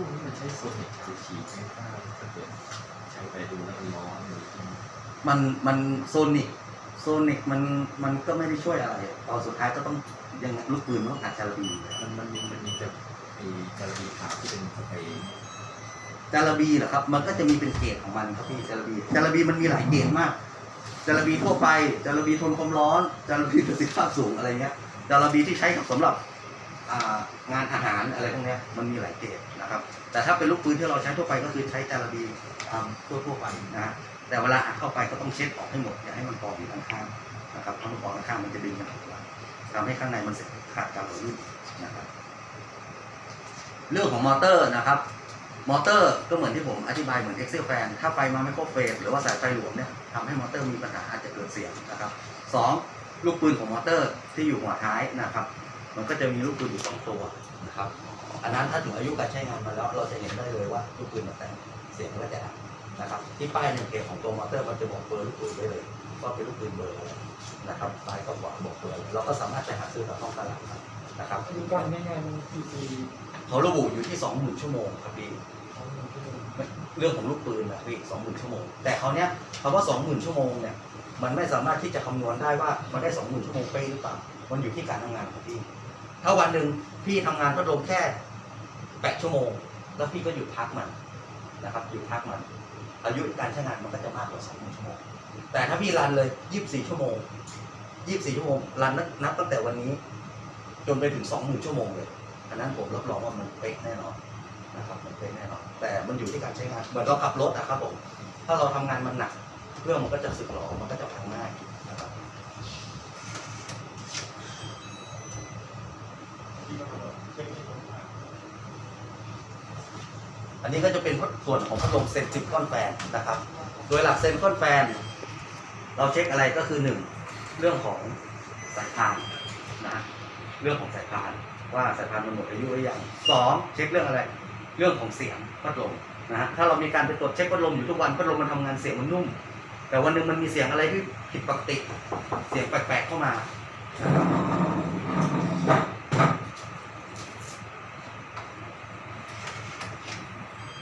วกนี้มันใช้โซนิกจะฉีดไหมถ้าถ้าเกิดใช้ไปดูแล้วมันร้อนหรือมันมันมันโซนิกโซนิกมันมันก็ไม่ได้ช่วยอะไรตอนสุดท้ายก็ต้องยังลูกปืนมันต้องอัดจารบีมันมันมีมันมีจะมีจารบีขาวที่เป็นสเปรย์จารบีเหรอครับ มันก็จะมีเป็นเกรดของมันครับพี่จารบีจารบีมันมีหลายเกรดมากจารบีทั่วไปจารบีทนความร้อนจารบีประสิทธิภาพสูงอะไรเงี้ยจารบีที่ใช้กับสำหรับอ่า งานอาหารอะไรพวกนี้มันมีหลายเกรดนะครับ แต่ถ้าเป็นลูกปืนที่เราใช้ทั่วไปก็คือใช้จารบีตามทั่วทั่วไปนะฮะแต่เวลาอัดเข้าไปก็ต้องเช็ดออกให้หมดอย่าให้มันกองอยู่ข้างๆนะครับถ้ามันกองข้างๆมันจะดึงกันออกมาทำให้ข้างในมันเสขาดการหล่อลื่นนะครับ เรื่องของมอเตอร์นะครับ มอเตอร์ก็เหมือนที่ผมอธิบายเหมือน Excel fan ถ้าไฟมาไม่ครบเฟสหรือว่าสายไฟหลวมเนี่ยทำให้มอเตอร์มีปัญหาอาจจะเกิดเสียงนะครับสองลูกปืนของมอเตอร์ที่อยู่หัวท้ายนะครับ มันก็จะมีลูกปืนอยู่สองตัวนะครับอันนั้นถ้าถึงอายุการใช้งานมาแล้วเราจะเห็นได้เลยว่าลูกปืนมันแต่งเสียงก็จะดังนะครับ ที่ป้ายหนึ่งเกตของตัวมอเตอร์มันจะบอกเบอร์ลูกปืนได้เลยว่าเป็นลูกปืนเบอร์อะไรนะครับซ้ายกับขวาบอกเบอร์อะไรเราก็สามารถไปหาซื้อตามท้องตลาดได้นะครับดูการได้งานกี่ปีเขาระบุอยู่ที่สองหมื่นชั่วโมงครับพี่ของหนึ่งชั่วโมงเรื่องของลูกปืนนะพี่สองหมื่นชั่วโมง แต่เขาวเนี้ยคำว่าสองหมื่นชั่วโมงเนี่ยมันไม่สามารถที่จะคำนวณได้ว่ามันได้สองหมื่นชั่วโมงเป๊ะหรือเปล่า มันอยู่ที่การทำงานของพี่ ถ้าวันหนึ่งพี่ทำงานพัดลมแค่แปดชั่วโมง แล้วพี่ก็หยุดพักมันนะครับหยุดพักมัน อายุการใช้งานมันก็จะมากกว่าสองชั่วโมง แต่ถ้าพี่รันเลยยี่สิบสี่ชั่วโมงยี่สิบสี่ชั่วโมงรันนับนับตั้งแต่วันนี้ จนไปถึงสองหมื่นชั่วโมงเลยอันนั้นผมรับรองว่ามันเป๊ะแน่นอนนะครับมันเป็นแน่นอนแต่มันอยู่ที่การใช้งานเหมือนเราขับรถนะครับผมถ้าเราทำงานมันหนักเครื่องมันก็จะสึกหรอมันก็จะพังง่ายนะครับ อันนี้ก็จะเป็นส่วนของพัดลมเซนซิฟก้อนแฟนนะครับ โดยหลักเซนก้อนแฟน เราเช็คอะไรก็คือหนึ่งเรื่องของสายพานนะเรื่องของสายพานว่าสายพานมันหมดอายุหรือยังสองเช็คเรื่องอะไร เรื่องของเสียงพัดลมนะฮะถ้าเรามีการไปตรวจเช็คพัดลมอยู่ทุกวันพัดลมมันทำงานเสียงมันนุ่ม แต่วันหนึ่งมันมีเสียงอะไรที่ผิดปกติ เสียงแปลกๆเข้ามานะครับ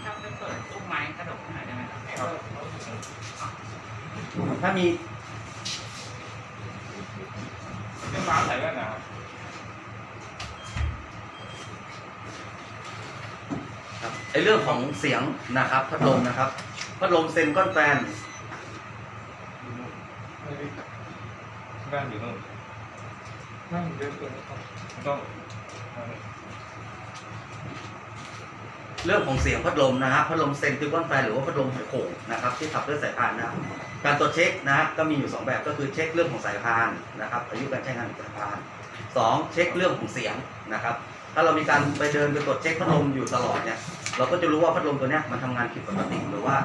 ถ้าไปเปิดตู้ไม้กระดกหน่อยได้ไหมครับ ถ้ามีเป็นฟ้าใส่แว่นนะครับครับไอเรื่องของเสียงนะครับ พัดลมนะครับ พัดลมเซนก้อนแฟนแว่นอยู่นู่นนั่งเยอะเกินครับต้อง เรื่องของเสียงพัดลมนะครับพัดลมเซนติก้อนแฟนหรือว่าพัดลมหอยโข่งนะครับที่ขับด้วยสายพานนะการตรวจเช็คนะก็มีอยู่สองแบบก็คือเช็คเรื่องของสายพานนะครับอายุการใช้งานของสายพานสองเช็คเรื่องของเสียงนะครับถ้าเรามีการไปเดินไปตรวจเช็คพัดลมอยู่ตลอดเนี่ยเราก็จะรู้ว่าพัดลมตัวนี้มันทำงานผิดปกติหรือว่า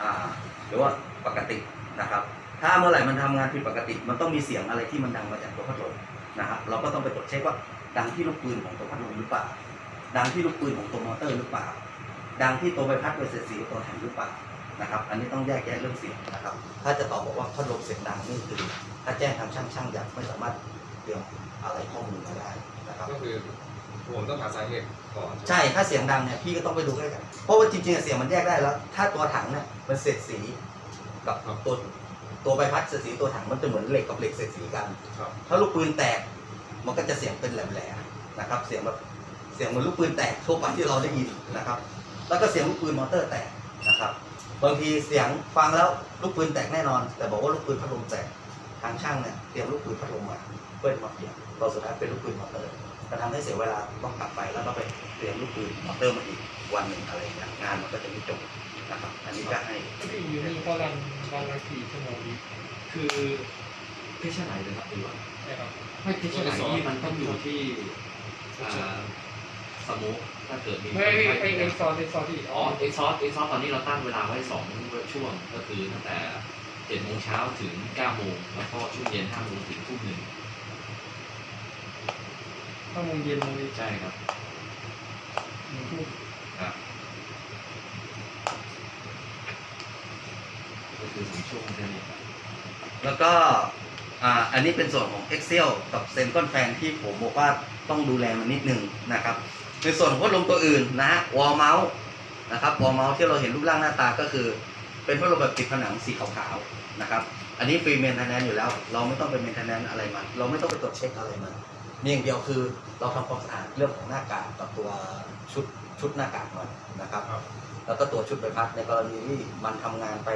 อ่าหรือว่าปกตินะครับถ้าเมื่อไหร่มันทำงานผิดปกติ มันต้องมีเสียงอะไรที่มันดังมาจากตัวพัดลมนะครับเราก็ต้องไปตรวจเช็คว่าดังที่ลูกปืนของตัวพัดลมหรือเปล่า ดังที่ลูกปืนของตัวมอเตอร์หรือเปล่า ดังที่ตัวใบพัดใบเศษสีตัวแทนหรือเปล่านะครับ อันนี้ต้องแยกแยะเรื่องเสียงนะครับ ถ้าจะตอบบอกว่าพัดลมเสียงดังนี่คือ ถ้าแจ้งทางช่างช่างอยากไม่สามารถเตรียมอะไรข้อมูลมาได้นะครับ ก็คือผมต้องหาสาเหตุก่อนใช่ ถ้าเสียงดังเนี่ยพี่ก็ต้องไปดูใกล้กันเพราะว่าจริงๆเสียงมันแยกได้แล้ว ถ้าตัวถังเนี่ยมันเศษสีกับตัวตัวใบพัดเศษสีตัวถังมันจะเหมือนเหล็กกับเหล็กเศษสีกันครับถ้าลูกปืนแตกมันก็จะเสียงเป็นแหลมๆนะครับ เสียงแบบ เสียงเหมือนลูกปืนแตกทั่วไปที่เราได้ยินนะครับ แล้วก็เสียงลูกปืนมอเตอร์แตกนะครับ บางทีเสียงฟังแล้วลูกปืนแตกแน่นอน แต่บอกว่าลูกปืนพัดลมแตกทางช่างเนี่ยเตรียมลูกปืนพัดลมมาเพื่อมาเปลี่ยนตอนสุดท้ายเป็นลูกปืนมอเตอร์จะทำให้เสียเวลาต้องกลับไปแล้วก็ไปเตรียมลูกปืนมอเตอร์มาอีกวันหนึ่งอะไรอย่างเงี้ยงานมันก็จะไม่จบนะครับ อันนี้ก็ให้ที่อยู่นี่ก็รันวันละกี่ชั่วโมงดีคือเพชรไหนเลยครับดีกว่านะครับไม่เพชรไหนที่มันต้องอยู่ที่อ่า สโมุกถ้าเกิดมีไม่ไม่ไอไอซอสไอซอสที่อ๋อเอ็กซอสเอ็กซอสตอนนี้เราตั้งเวลาไว้สองช่วงก็คือตั้งแต่เจ็ดโมงเช้าถึงเก้าโมงแล้วก็ช่วงเย็นห้าโมงถึงทุ่มหนึ่งห้าโมงเย็นโมงนี้ใช่ครับหนึ่งทุ่มครับ ก็คือสองช่วงแค่นี้ครับแล้วก็อ่าอันนี้เป็นส่วนของ Excel กับเซนก้อนแฟนที่ผมบอกว่าต้องดูแลมันนิดนึงนะครับ ในส่วนของพัดลมตัวอื่นนะฮะวอลเมาส์นะครับวอลเมาส์ที่เราเห็นรูปร่างหน้าตาก็คือ เป็นพัดลมแบบติดผนังสีขาวๆนะครับ อันนี้ฟรีเมนเทนแนนอยู่แล้ว เราไม่ต้องไปเมนเทนแนนอะไรมันเราไม่ต้องไปตรวจเช็คอะไรมันมีอย่างเดียวคือเราทำความสะอาดเรื่องของหน้ากากกับตัวชุดชุดหน้ากากมันนะครับครับแล้วก็ตัวชุดใบพัดในกรณีที่มันทำงานไป